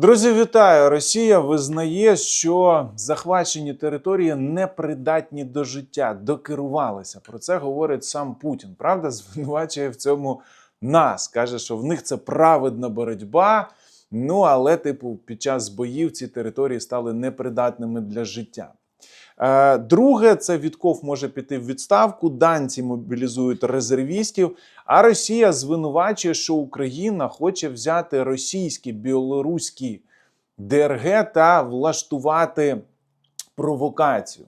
Друзі, вітаю! Росія визнає, що захвачені території непридатні до життя, докерувалися. Про це говорить сам Путін. Правда, звинувачує в цьому нас. каже, що в них це праведна боротьба. Ну але, типу, під час боїв ці території стали непридатними для життя. Е, Друге, це Вітков може піти в відставку. Данці мобілізують резервістів. А Росія звинувачує, що Україна хоче взяти російські білоруські ДРГ та влаштувати провокацію.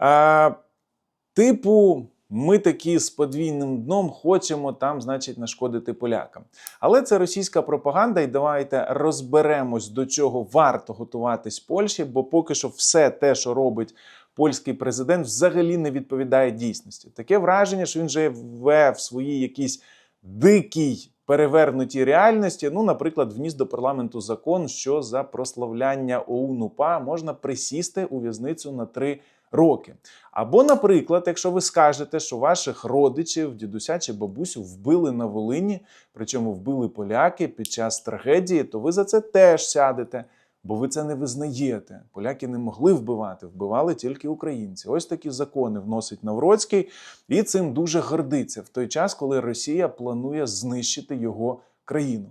Е, типу, ми такі з подвійним дном хочемо там, значить, нашкодити полякам. Але це російська пропаганда, і давайте розберемось, до чого варто готуватись Польщі, бо поки що все те, що робить польський президент, взагалі не відповідає дійсності. Таке враження, що він живе в своїй якійсь дикій перевернутій реальності. Ну, наприклад, вніс до парламенту закон, що за прославляння ОУН-УПА можна присісти у в'язницю на три роки. Або, наприклад, якщо ви скажете, що ваших родичів, дідуся чи бабусю вбили на Волині, причому вбили поляки під час трагедії, то ви за це теж сядете. Бо ви це не визнаєте. Поляки не могли вбивати, вбивали тільки українці. Ось такі закони вносить Навроцький, і цим дуже гордиться в той час, коли Росія планує знищити його країну.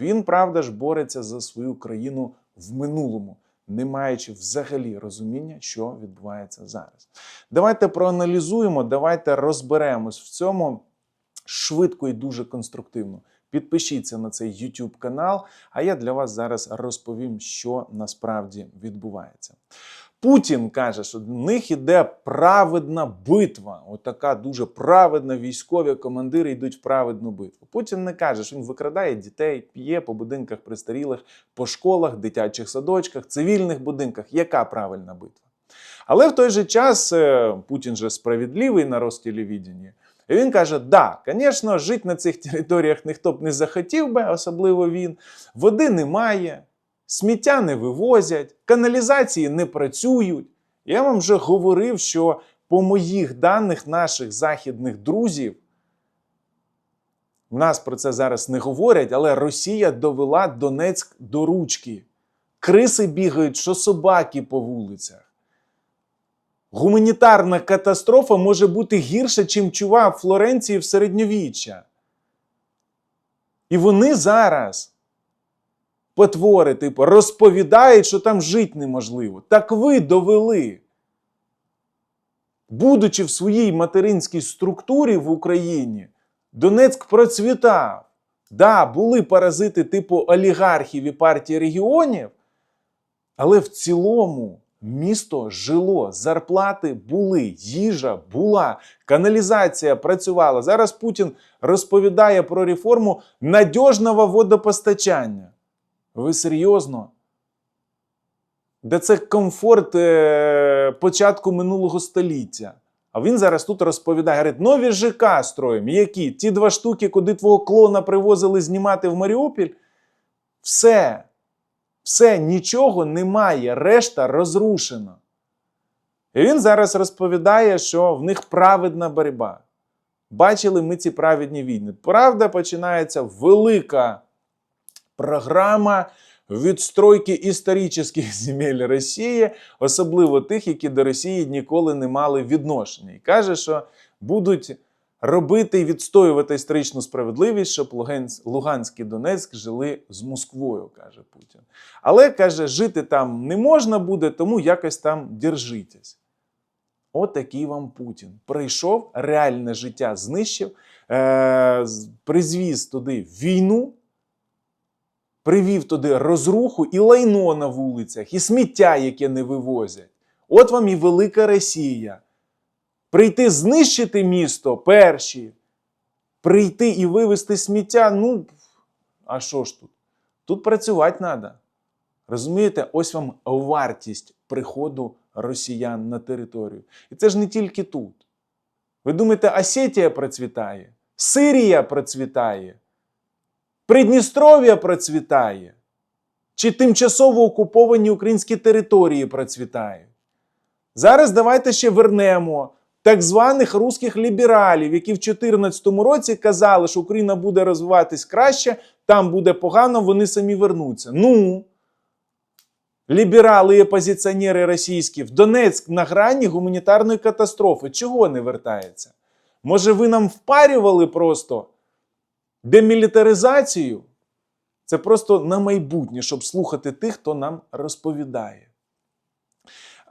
Він, правда ж, бореться за свою країну в минулому, не маючи взагалі розуміння, що відбувається зараз. Давайте проаналізуємо, давайте розберемось в цьому швидко і дуже конструктивно. Підпишіться на цей YouTube канал, а я для вас зараз розповім, що насправді відбувається. Путін каже, що в них іде праведна битва. Отака дуже праведна. Військові командири йдуть в праведну битву. Путін не каже, що він викрадає дітей, п'є по будинках престарілих, по школах, дитячих садочках, цивільних будинках. Яка правильна битва? Але в той же час е, Путін же справедливий на Ростелевіденні. І він каже: да, звісно, жити на цих територіях ніхто б не захотів би, особливо він. Води немає, сміття не вивозять, каналізації не працюють. Я вам вже говорив, що по моїх даних наших західних друзів, в нас про це зараз не говорять, але Росія довела Донецьк до ручки. Криси бігають, що собаки по вулицях. Гуманітарна катастрофа може бути гірша, чим чува в Флоренції в середньовіччя. І вони зараз, потвори, типу, розповідають, що там жити неможливо. Так ви довели. Будучи в своїй материнській структурі в Україні, Донецьк процвітав. Да, були паразити типу олігархів і партії регіонів, але в цілому місто жило, зарплати були, їжа була, каналізація працювала. Зараз Путін розповідає про реформу надіжного водопостачання. Ви серйозно? Де це комфорт е, початку минулого століття. А він зараз тут розповідає, говорить, нові ЖК строїмо. Які? Ті два штуки, куди твого клона привозили знімати в Маріуполь? Все. Все, нічого немає, решта розрушена. І він зараз розповідає, що в них праведна боротьба. Бачили ми ці праведні війни. Правда, починається велика програма відстройки історичних земель Росії, особливо тих, які до Росії ніколи не мали відношення. І каже, що будуть робити і відстоювати історичну справедливість, щоб Луганськ, і Донецьк жили з Москвою, каже Путін. Але каже, жити там не можна буде, тому якось там держитесь. Отакий вам Путін. Прийшов, реальне життя знищив, е- призвіз туди війну, привів туди розруху і лайно на вулицях, і сміття, яке не вивозять. От вам і велика Росія. Прийти знищити місто перші, прийти і вивезти сміття. Ну, а що ж тут? Тут працювати треба. Розумієте, ось вам вартість приходу росіян на територію. І це ж не тільки тут. Ви думаєте, Осетія процвітає, Сирія процвітає, Придністров'я процвітає, чи тимчасово окуповані українські території процвітають. Зараз давайте ще вернемо так званих русських лібералів, які в 2014 році казали, що Україна буде розвиватись краще, там буде погано, вони самі вернуться. Ну, ліберали і опозиціонери російські, в Донецьк на грані гуманітарної катастрофи. Чого не вертається? Може, ви нам впарювали просто демілітаризацію? Це просто на майбутнє, щоб слухати тих, хто нам розповідає.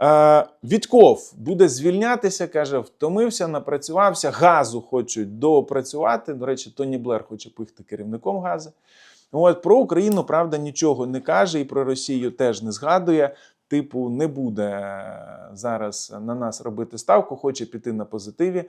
Е, Вітков буде звільнятися, каже, втомився, напрацювався, газу хочуть доопрацювати. До речі, Тоні Блер хоче пихти керівником газу. От про Україну, правда, нічого не каже, і про Росію теж не згадує. Типу, не буде е, зараз на нас робити ставку, хоче піти на позитиві.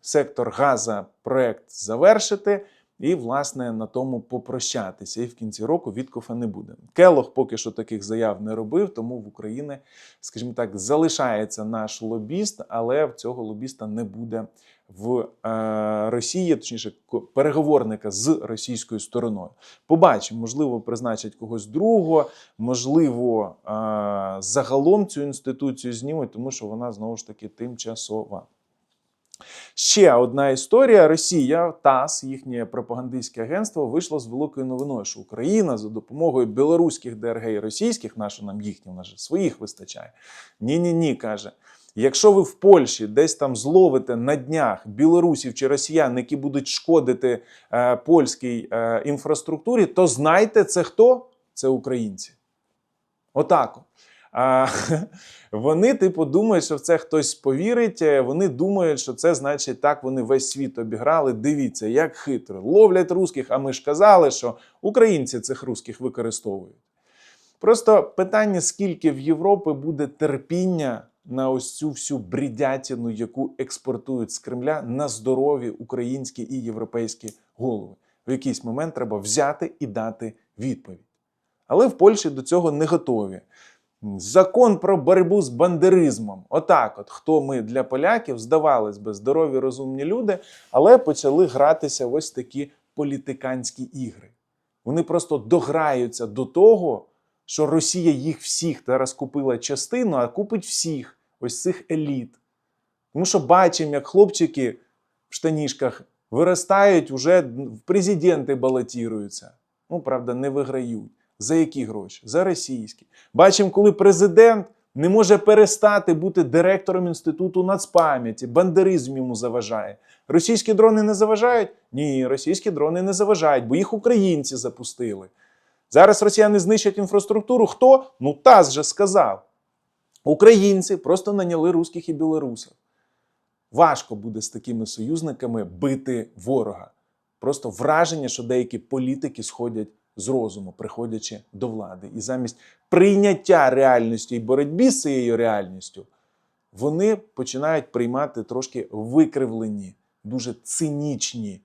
Сектор газа проект завершити. І, власне, на тому попрощатися. І в кінці року Віткофа не буде. Келох поки що таких заяв не робив, тому в Україні, скажімо так, залишається наш лобіст, але в цього лобіста не буде в е, Росії, точніше, переговорника з російською стороною. Побачимо, можливо, призначать когось другого, можливо, е, загалом цю інституцію знімуть, тому що вона знову ж таки тимчасова. Ще одна історія: Росія, ТАСС, їхнє пропагандистське агентство, вийшло з великою новиною, що Україна за допомогою білоруських ДРГ і російських, на нам їхні, в нас своїх вистачає. Ні, ні, ні, каже. Якщо ви в Польщі десь там зловите на днях білорусів чи росіян, які будуть шкодити е, польській е, інфраструктурі, то знайте, це хто? Це українці. Отак. А, вони, типу, думають, що в це хтось повірить. е, Вони думають, що це значить так, вони весь світ обіграли. Дивіться, як хитро. Ловлять русських, а ми ж казали, що українці цих русських використовують. Просто питання, скільки в Європі буде терпіння на ось цю всю бредятину, яку експортують з Кремля на здорові українські і європейські голови. В якийсь момент треба взяти і дати відповідь. Але в Польщі до цього не готові. Закон про боротьбу з бандеризмом. Отак, от хто ми для поляків, здавалось би, здорові, розумні люди, але почали гратися ось такі політиканські ігри. Вони просто дограються до того, що Росія їх всіх зараз купила частину, а купить всіх ось цих еліт. Тому що бачимо, як хлопчики в штанішках виростають, вже в президенти балотіруються. Ну, правда, не виграють. За які гроші? За російські. Бачимо, коли президент не може перестати бути директором інституту нацпам'яті, бандеризм йому заважає. Російські дрони не заважають? Ні, російські дрони не заважають, бо їх українці запустили. Зараз росіяни знищать інфраструктуру. Хто? Ну, ТАСС же сказав. Українці просто наняли русських і білорусів. Важко буде з такими союзниками бити ворога. Просто враження, що деякі політики сходять з розуму, приходячи до влади. І замість прийняття реальності і боротьби з цією реальністю, вони починають приймати трошки викривлені, дуже цинічні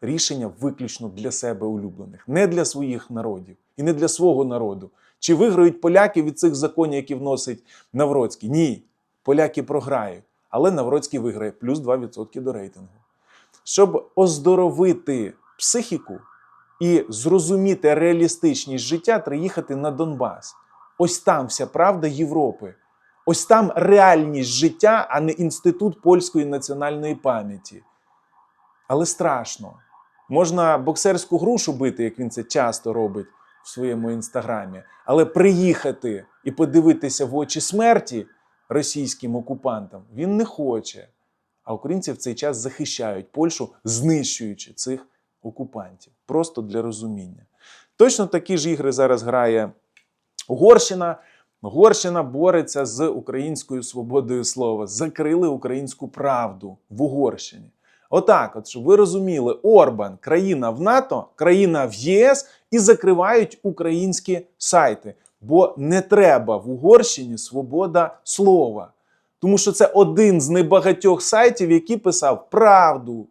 рішення виключно для себе улюблених, не для своїх народів і не для свого народу. Чи виграють поляки від цих законів, які вносить Навроцький? Ні, поляки програють, але Навроцький виграє плюс 2% до рейтингу. Щоб оздоровити психіку і зрозуміти реалістичність життя, треба їхати на Донбас. Ось там вся правда Європи. Ось там реальність життя, а не інститут польської національної пам'яті. Але страшно. Можна боксерську грушу бити, як він це часто робить в своєму інстаграмі, але приїхати і подивитися в очі смерті російським окупантам він не хоче. А українці в цей час захищають Польщу, знищуючи цих окупантів. Просто для розуміння. Точно такі ж ігри зараз грає Угорщина. Угорщина бореться з українською свободою слова. Закрили українську правду в Угорщині. Отак, от щоб ви розуміли, Орбан країна в НАТО, країна в ЄС і закривають українські сайти. Бо не треба в Угорщині свобода слова. Тому що це один з небагатьох сайтів, який писав правду.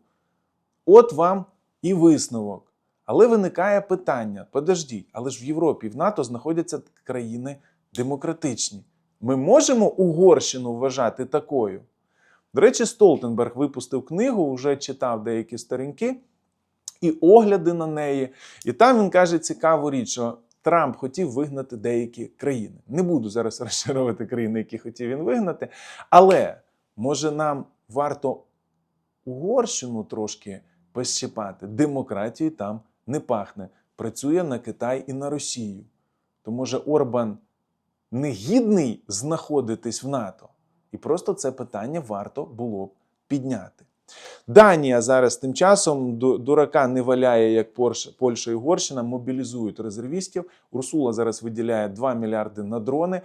От вам і висновок. Але виникає питання: подождіть, але ж в Європі, в НАТО знаходяться країни демократичні. Ми можемо Угорщину вважати такою? До речі, Столтенберг випустив книгу, вже читав деякі сторінки і огляди на неї. І там він каже цікаву річ, що Трамп хотів вигнати деякі країни. Не буду зараз розчаровувати країни, які хотів він вигнати. Але може нам варто Угорщину трошки пощипати. Демократії там не пахне. Працює на Китай і на Росію. То може Орбан не гідний знаходитись в НАТО. І просто це питання варто було б підняти. Данія зараз тим часом ду- дурака не валяє, як Польща і Угорщина, мобілізують резервістів. Урсула зараз виділяє 2 мільярди на дрони,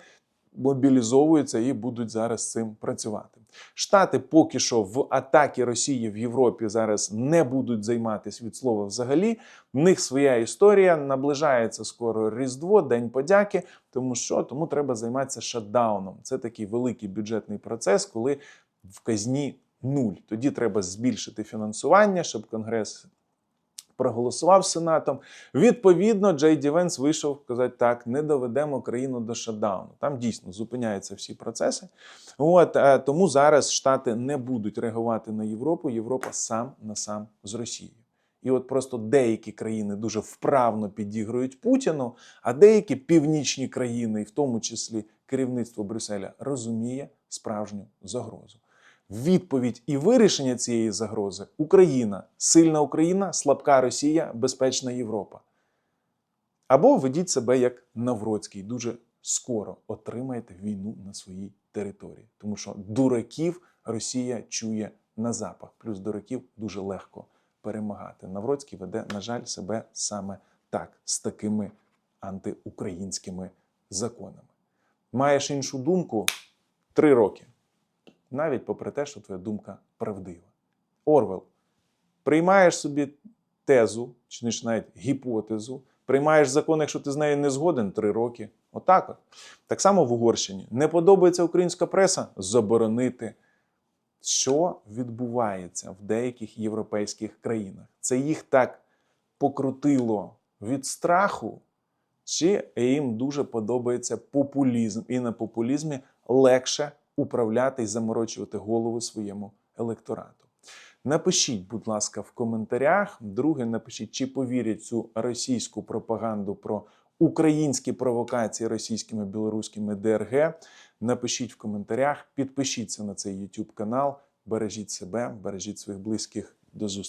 мобілізовуються і будуть зараз цим працювати. Штати поки що в атаки Росії в Європі зараз не будуть займатися від слова взагалі. В них своя історія наближається скоро Різдво, День подяки. Тому що тому треба займатися шатдауном. Це такий великий бюджетний процес, коли в казні нуль. Тоді треба збільшити фінансування, щоб Конгрес проголосував Сенатом. Відповідно, Джей Ді Венс вийшов казати, так, не доведемо країну до шатдауну. Там дійсно зупиняються всі процеси. От е, тому зараз Штати не будуть реагувати на Європу. Європа сам на сам з Росією. І от просто деякі країни дуже вправно підігрують Путіну, а деякі північні країни, і в тому числі керівництво Брюсселя, розуміє справжню загрозу. Відповідь і вирішення цієї загрози Україна, сильна Україна, слабка Росія, безпечна Європа. Або ведіть себе як Навроцький, дуже скоро отримаєте війну на своїй території. Тому що дураків Росія чує на запах. Плюс дураків дуже легко перемагати. Навроцький веде, на жаль, себе саме так, з такими антиукраїнськими законами. Маєш іншу думку три роки навіть попри те, що твоя думка правдива. Орвел, приймаєш собі тезу, чи ж навіть гіпотезу, приймаєш закон, якщо ти з нею не згоден, три роки. Отак от. Так само в Угорщині. Не подобається українська преса заборонити. Що відбувається в деяких європейських країнах? Це їх так покрутило від страху, чи їм дуже подобається популізм, і на популізмі легше управляти і заморочувати голову своєму електорату. Напишіть, будь ласка, в коментарях. Друге, напишіть, чи повірять цю російську пропаганду про українські провокації російськими білоруськими ДРГ. Напишіть в коментарях, підпишіться на цей YouTube канал, бережіть себе, бережіть своїх близьких. До зустрічі.